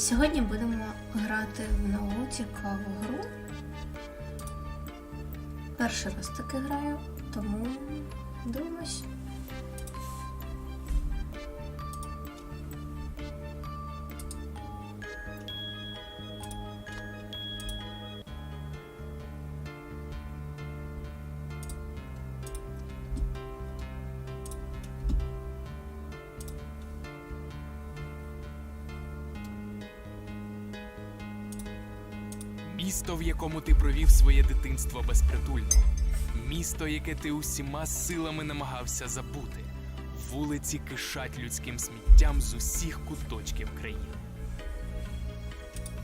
Сьогодні будемо грати в нову цікаву гру. Перший раз таки граю, тому дивимось. Якому ти провів своє дитинство безпритульно. Місто, яке ти усіма силами намагався забути. Вулиці кишать людським сміттям з усіх куточків країни.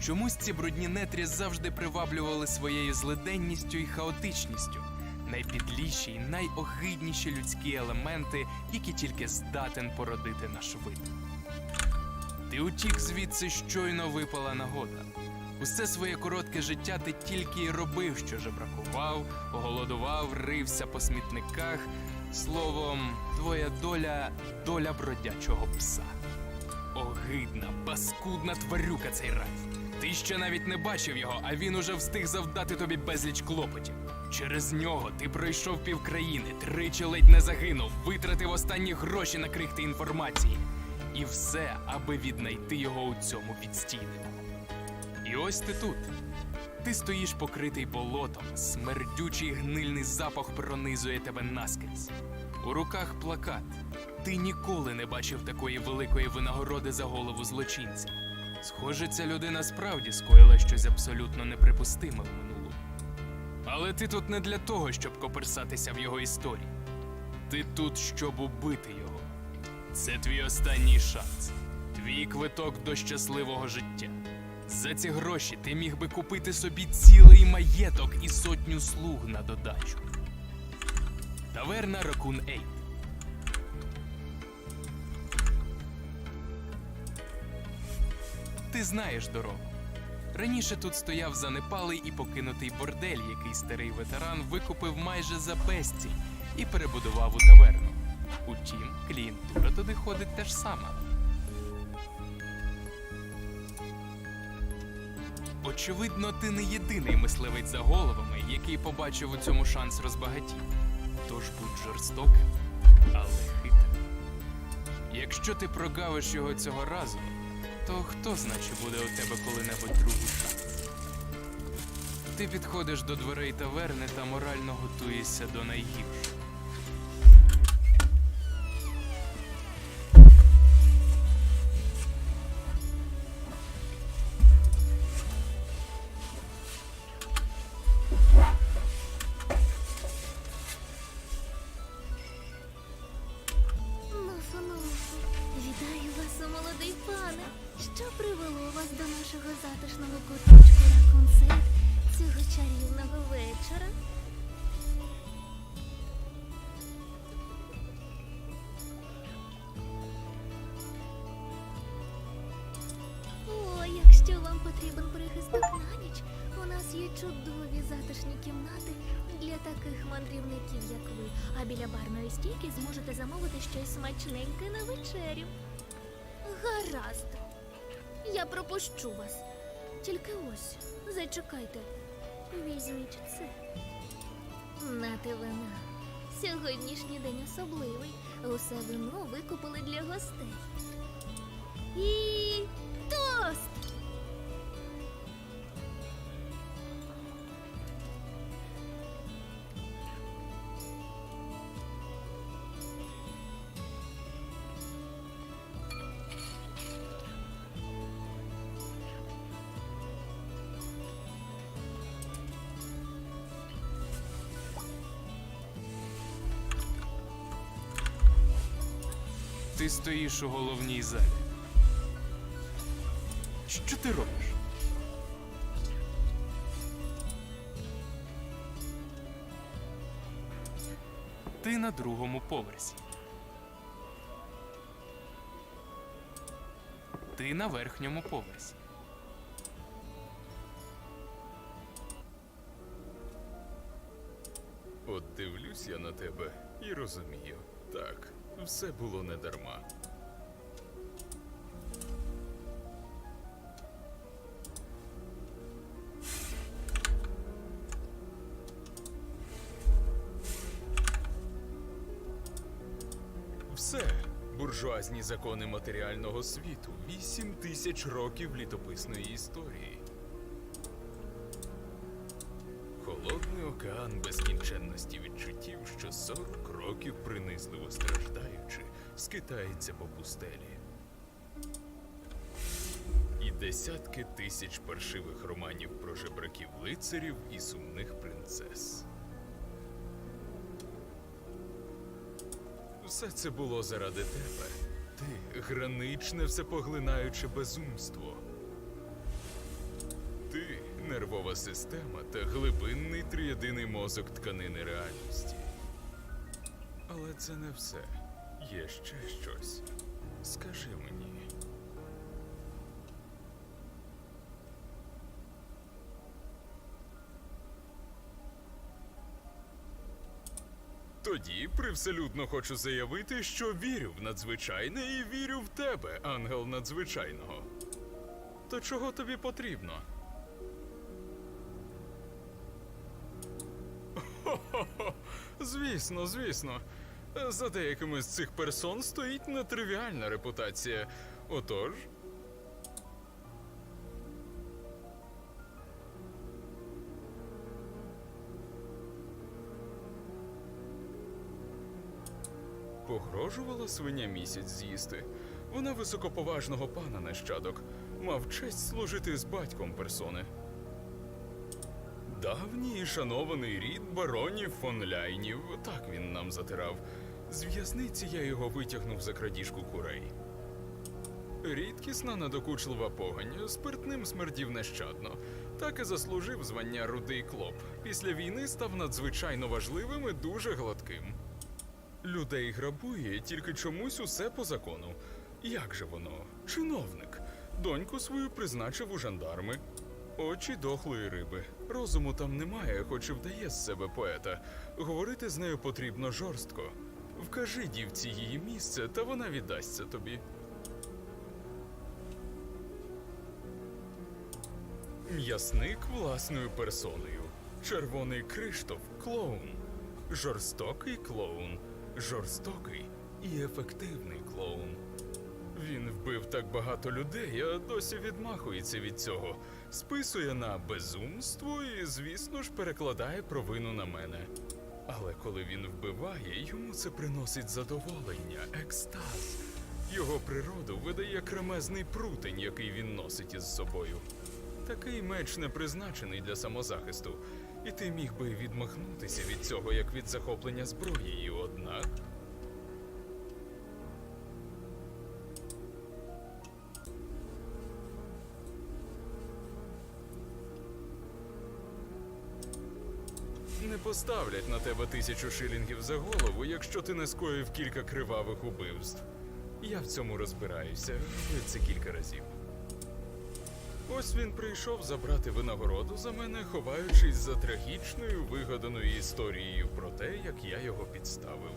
Чомусь ці брудні нетрі завжди приваблювали своєю злиденністю і хаотичністю, найпідліші й найогидніші людські елементи, які тільки здатен породити наш вид. Ти утік звідси щойно випала нагода. Усе своє коротке життя ти тільки й робив, що жебракував, голодував, рився по смітниках. Словом, твоя доля доля бродячого пса. Огидна, паскудна тварюка цей Ральф. Ти ще навіть не бачив його, а він уже встиг завдати тобі безліч клопотів. Через нього ти пройшов півкраїни, тричі ледь не загинув, витратив останні гроші на крихти інформації. І все, аби віднайти його у цьому відстійнику. І ось ти тут. Ти стоїш покритий болотом, смердючий гнильний запах пронизує тебе наскрізь. У руках плакат. Ти ніколи не бачив такої великої винагороди за голову злочинця. Схоже, ця людина справді скоїла щось абсолютно неприпустиме в минулому. Але ти тут не для того, щоб коперсатися в його історії. Ти тут, щоб убити його. Це твій останній шанс, твій квиток до щасливого життя. За ці гроші ти міг би купити собі цілий маєток і сотню слуг на додачу. Таверна Ракун Ейт. Ти знаєш дорогу. Раніше тут стояв занепалий і покинутий бордель, який старий ветеран викупив майже за безцінь і перебудував у таверну. Утім, клієнтура туди ходить теж сама. Очевидно, ти не єдиний мисливець за головами, який побачив у цьому шанс розбагатіти. Тож будь жорстоким, але хитрим. Якщо ти прогавиш його цього разу, то хто знає, чи буде у тебе коли-небудь другий шанс? Ти підходиш до дверей таверни та морально готуєшся до найгіршого. Потрібен прихисток на ніч, у нас є чудові затишні кімнати для таких мандрівників, як ви. А біля барної стійки зможете замовити щось смачненьке на вечерю. Гаразд. Я пропущу вас. Тільки ось, зачекайте. Візьміть це. Нати вина. Сьогоднішній день особливий. Усе вино викупили для гостей. І Ти стоїш у головній залі. Що ти робиш? Ти на другому поверсі. Ти на верхньому поверсі. От дивлюсь я на тебе і розумію. Так, все було не дарма. Все буржуазні закони матеріального світу, вісім тисяч років літописної історії. Холодний океан безкінченності відчуттів, що 40 років принизливо страждаючи, скитається по пустелі. І десятки тисяч паршивих романів про жебраків лицарів і сумних принцес. Все це було заради тебе. Ти граничне всепоглинаюче безумство. Ти нервова система та глибинний триєдиний мозок тканини реальності. Але це не все. Є ще щось. Скажи мені. Тоді привселюдно хочу заявити, що вірю в надзвичайне і вірю в тебе, ангел надзвичайного. То чого тобі потрібно? Хо-хо-хо. Звісно, звісно. За деякими з цих персон стоїть нетривіальна репутація. Отож. Погрожувала свиня місяць з'їсти. Вона високоповажного пана нащадок, мав честь служити з батьком персони. Давній і шанований рід баронів фон Ляйнів, так він нам затирав. З в'язниці я його витягнув за крадіжку курей. Рідкісна надокучлива погань, спиртним смердів нещадно. Так і заслужив звання рудий клоп. Після війни став надзвичайно важливим і дуже гладким. Людей грабує, тільки чомусь усе по закону. Як же воно? Чиновник. Доньку свою призначив у жандарми. Очі дохлої риби. Розуму там немає, хоч і вдає з себе поета. Говорити з нею потрібно жорстко. Вкажи дівці її місце, та вона віддасться тобі. М'ясник власною персоною. Червоний Криштоф клоун. Жорстокий клоун. Жорстокий і ефективний клоун. Він вбив так багато людей, а досі відмахується від цього. Списує на безумство і, звісно ж, перекладає провину на мене. Але коли він вбиває, йому це приносить задоволення, екстаз. Його природу видає кремезний прутень, який він носить із собою. Такий меч не призначений для самозахисту, і ти міг би відмахнутися від цього як від захоплення зброєю, однак. Поставлять на тебе тисячу шилінгів за голову, якщо ти не скоїв кілька кривавих убивств. Я в цьому розбираюся, це кілька разів. Ось він прийшов забрати винагороду за мене, ховаючись за трагічною вигаданою історією про те, як я його підставив.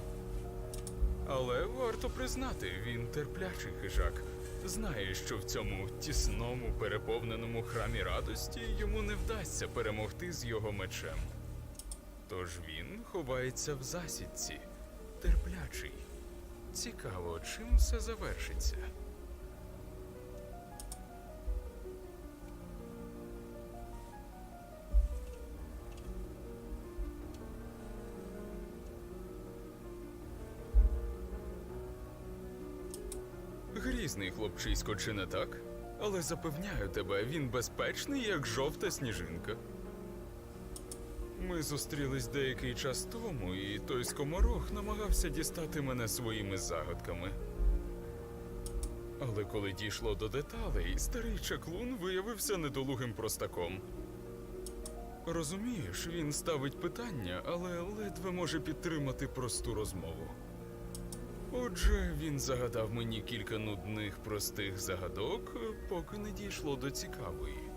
Але варто признати, він терплячий хижак. Знає, що в цьому тісному, переповненому храмі радості йому не вдасться перемогти з його мечем. Тож він ховається в засідці, терплячий. Цікаво, чим все завершиться. Грізний хлопчисько, чи не так? Але запевняю тебе, він безпечний, як жовта сніжинка. Ми зустрілись деякий час тому, і той скоморох намагався дістати мене своїми загадками. Але коли дійшло до деталей, старий чаклун виявився недолугим простаком. Розумієш, він ставить питання, але ледве може підтримати просту розмову. Отже, він загадав мені кілька нудних простих загадок, поки не дійшло до цікавої.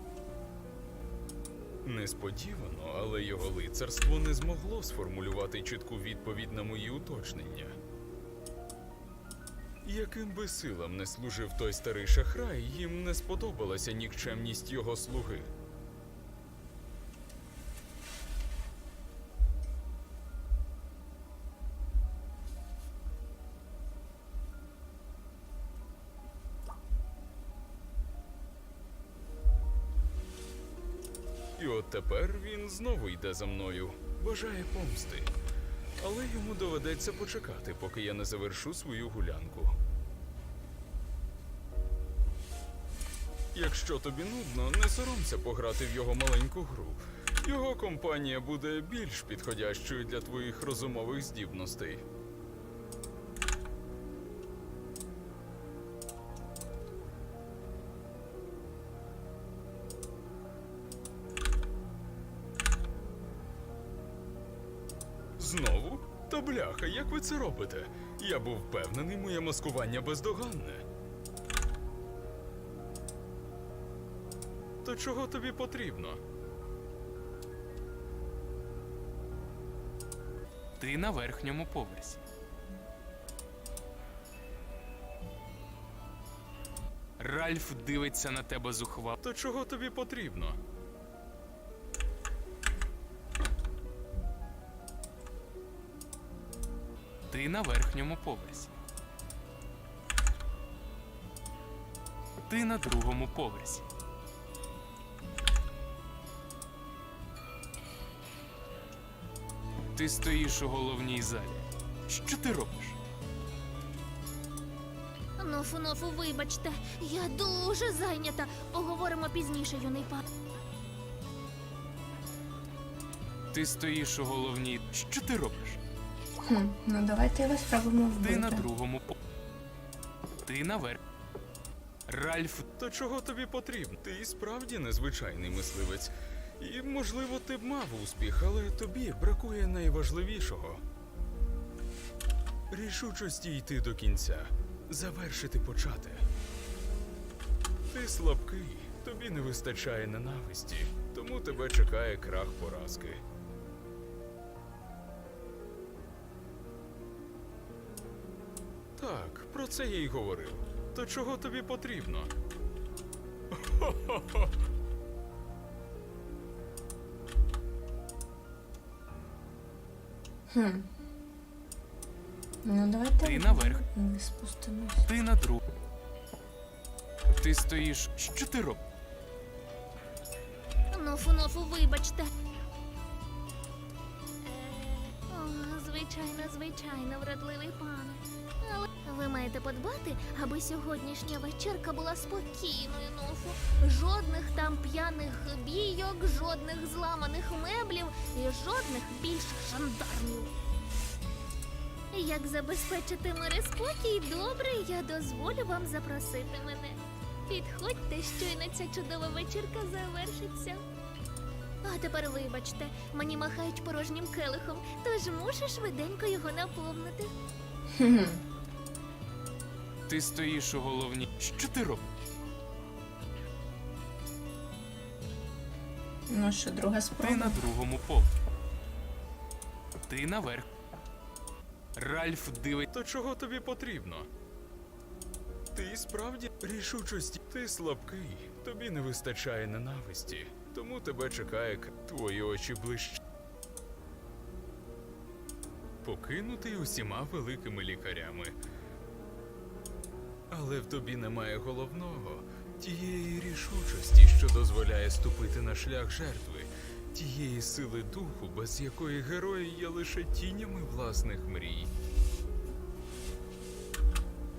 Несподівано, але його лицарство не змогло сформулювати чітку відповідь на мої уточнення. Яким би силам не служив той старий шахрай, їм не сподобалася нікчемність його слуги. І от тепер він знову йде за мною, бажає помсти. Але йому доведеться почекати, поки я не завершу свою гулянку. Якщо тобі нудно, не соромся пограти в його маленьку гру. Його компанія буде більш підходящою для твоїх розумових здібностей. Знову? Та бляха, як ви це робите? Я був впевнений, моє маскування бездоганне. То чого тобі потрібно? Ти на верхньому поверсі. Ральф дивиться на тебе зухвало. То чого тобі потрібно? Ти на верхньому поверсі. Ти на другому поверсі. Ти стоїш у головній залі. Що ти робиш? Нофу, нофу, вибачте, я дуже зайнята. Поговоримо пізніше, юний пан. Ти стоїш у головній. Що ти робиш? Хм, ну давайте його спробуємо Ти на другому по. Ти наверх. Ральф, То чого тобі потрібно? Ти і справді незвичайний мисливець. І, можливо, ти б мав успіх, але тобі бракує найважливішого. Рішучості йти до кінця, завершити почати. Ти слабкий, тобі не вистачає ненависті, тому тебе чекає крах поразки. Про це я й говорив. То чого тобі потрібно? Хм. Ну давайте Ти наверх. не спустимось. ти на друг. Ти стоїш. Що ти робиш? Нофу, нофу, вибачте. Е, О, звичайно, звичайно, вродливий пане. Але ви маєте подбати, аби сьогоднішня вечірка була спокійною, Нофу. Жодних там п'яних бійок, жодних зламаних меблів і жодних більш жандармів. Як забезпечити мир і спокій, добре, я дозволю вам запросити мене. Підходьте, щойно ця чудова вечірка завершиться. А тепер вибачте, мені махають порожнім келихом, тож мушу швиденько його наповнити. Ти стоїш у головній. Що ти робиш? Ну що, друга Ти спроба? на другому поверсі. Ти наверх. Ральф дивить. То чого тобі потрібно? Ти справді рішучості. Ти слабкий, тобі не вистачає ненависті, тому тебе чекає к- твої очі блищ. Покинутий усіма великими лікарями. Але в тобі немає головного тієї рішучості, що дозволяє ступити на шлях жертви, тієї сили духу, без якої герої є лише тінями власних мрій.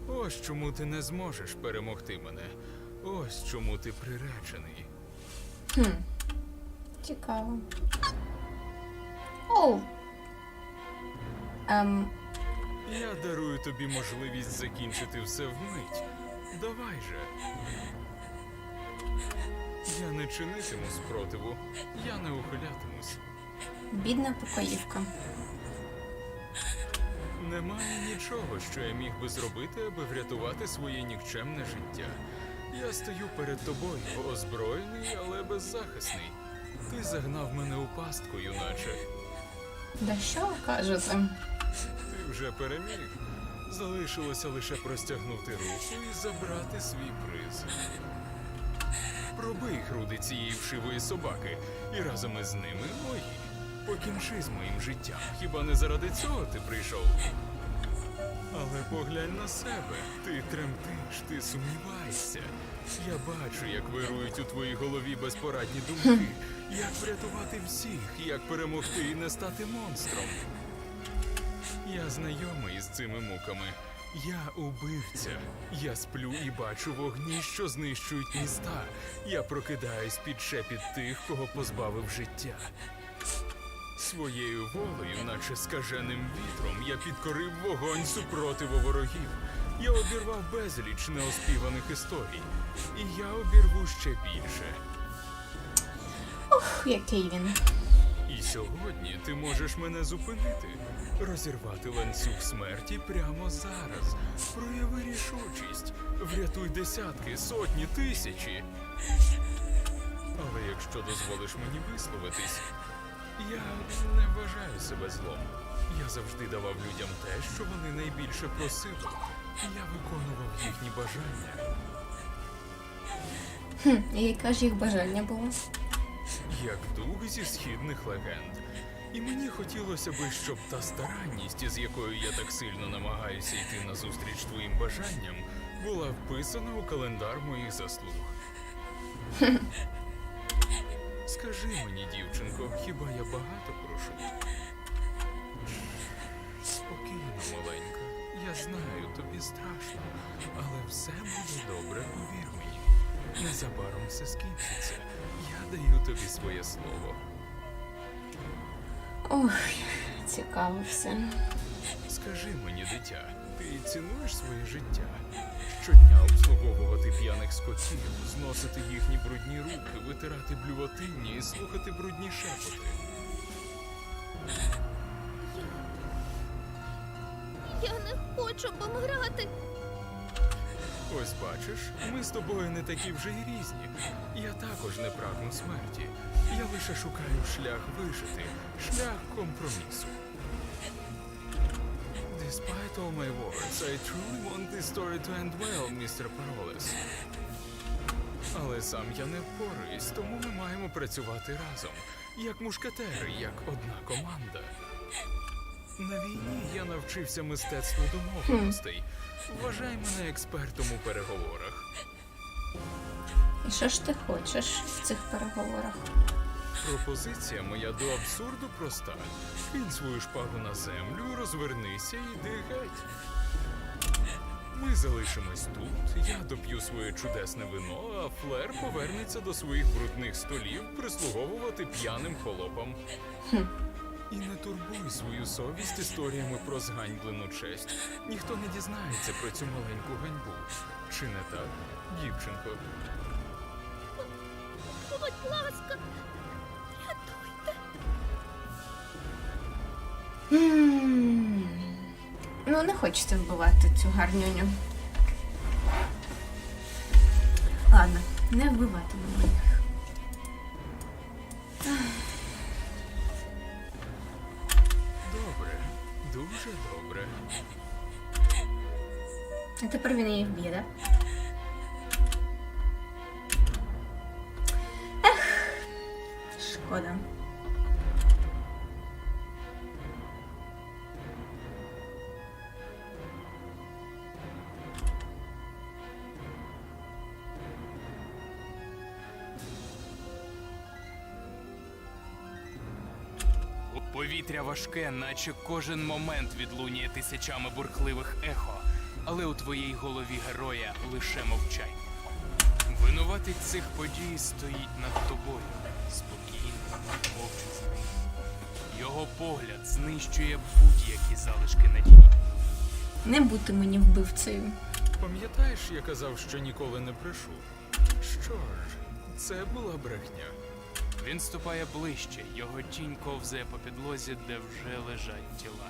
Ось чому ти не зможеш перемогти мене. Ось чому ти приречений. Хм. Цікаво. Оу. Ем, Я дарую тобі можливість закінчити все вмить. Давай же. Я не чинитиму спротиву, я не ухилятимусь. бідна покоївка. Немає нічого, що я міг би зробити, аби врятувати своє нікчемне життя. Я стою перед тобою, озброєний, але беззахисний. Ти загнав мене у пастку, юначе. Да що ви кажете? Вже переміг. Залишилося лише простягнути руку і забрати свій приз. Пробий груди цієї вшивої собаки, і разом із ними мої. Покінчи з моїм життям. Хіба не заради цього ти прийшов? Але поглянь на себе. Ти тремтиш, ти сумніваєшся. Я бачу, як вирують у твоїй голові безпорадні думки, як врятувати всіх, як перемогти і не стати монстром. Я знайомий з цими муками. Я убивця. Я сплю і бачу вогні, що знищують міста. Я прокидаюсь під шепіт тих, кого позбавив життя. Своєю волею, наче скаженим вітром, я підкорив вогонь супротиву ворогів. Я обірвав безліч неоспіваних історій. І я обірву ще більше. Ух, який він. І сьогодні ти можеш мене зупинити, розірвати ланцюг смерті прямо зараз. Прояви рішучість, врятуй десятки, сотні, тисячі. Але якщо дозволиш мені висловитись, я не вважаю себе злом. Я завжди давав людям те, що вони найбільше просили. Я виконував їхні бажання. Хм, і яке ж їх бажання було? як дух зі східних легенд. І мені хотілося би, щоб та старанність, з якою я так сильно намагаюся йти назустріч твоїм бажанням, була вписана у календар моїх заслуг. Скажи мені, дівчинко, хіба я багато прошу? Спокійно, маленька. Я знаю, тобі страшно, але все буде добре, повір мені. Незабаром все скінчиться. Я даю тобі своє слово. Ох, цікаво все. Скажи мені, дитя, ти цінуєш своє життя? Щодня обслуговувати п'яних скотів, зносити їхні брудні руки, витирати блювотинні і слухати брудні шепоти. Я не хочу помирати. Ось бачиш, ми з тобою не такі вже й різні. Я також не прагну смерті. Я лише шукаю шлях вижити, шлях компромісу. Despite all my words, I truly want this story to end well, Mr. Parolles. Але сам я не впораюсь, тому ми маємо працювати разом, як мушкетери, як одна команда. На війні я навчився мистецтву домовленостей. Вважай мене експертом у переговорах. І що ж ти хочеш в цих переговорах? Пропозиція моя до абсурду проста. Кинь свою шпагу на землю, розвернися і йди геть. Ми залишимось тут, я доп'ю своє чудесне вино, а Флер повернеться до своїх брудних столів прислуговувати п'яним холопам. І не турбуй свою совість історіями про зганьблену честь. Ніхто не дізнається про цю маленьку ганьбу. Чи не так, дівчинко? Будь ласка, рятуйте. Ну, не хочеться вбивати цю гарнюню. Ладно, не вбиватимемо їх. Шкода. Повітря важке, наче кожен момент відлунює тисячами бурхливих ехо, але у твоїй голові героя лише мовчання. Винуватець цих подій стоїть над тобою. Його погляд знищує будь-які залишки надії. Не бути мені вбивцею. Пам'ятаєш, я казав, що ніколи не брешу? Що ж, це була брехня. Він ступає ближче, його тінь ковзає по підлозі, де вже лежать тіла.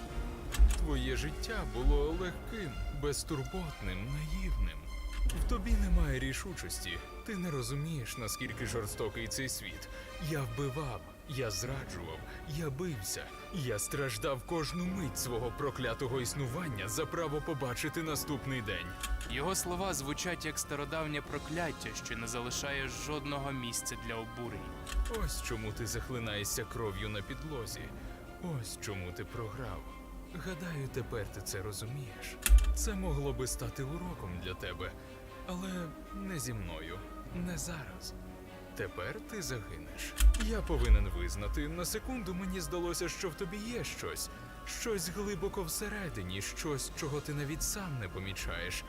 Твоє життя було легким, безтурботним, наївним. В тобі немає рішучості. Ти не розумієш, наскільки жорстокий цей світ. Я вбивав, я зраджував, я бився, я страждав кожну мить свого проклятого існування за право побачити наступний день. Його слова звучать як стародавнє прокляття, що не залишає жодного місця для обурень. Ось чому ти захлинаєшся кров'ю на підлозі. Ось чому ти програв. Гадаю, тепер ти це розумієш. Це могло би стати уроком для тебе, але не зі мною, не зараз. Тепер ти загинеш. Я повинен визнати, на секунду мені здалося, що в тобі є щось, щось глибоко всередині, щось, чого ти навіть сам не помічаєш,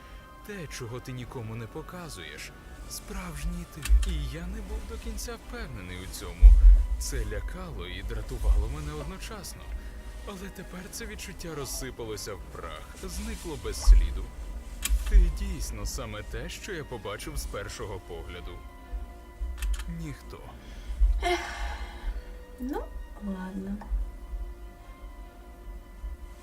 те, чого ти нікому не показуєш. Справжній ти. І я не був до кінця впевнений у цьому. Це лякало і дратувало мене одночасно. Але тепер це відчуття розсипалося в прах, зникло без сліду. Ти дійсно саме те, що я побачив з першого погляду. Ніхто. Ну, ладно.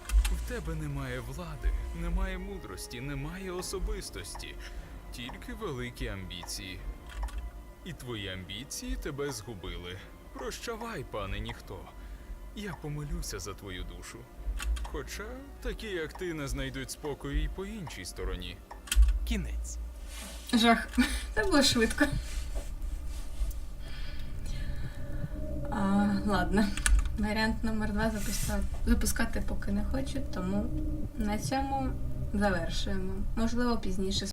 В тебе немає влади, немає мудрості, немає особистості, тільки великі амбіції. І твої амбіції тебе згубили. Прощавай, пане ніхто. Я помилюся за твою душу. Хоча такі, як ти, не знайдуть спокою і по іншій стороні. Кінець. Жах. Це було швидко. Ладно. Варіант номер два запускати, запускати поки не хочу, тому на цьому завершуємо. Можливо, пізніше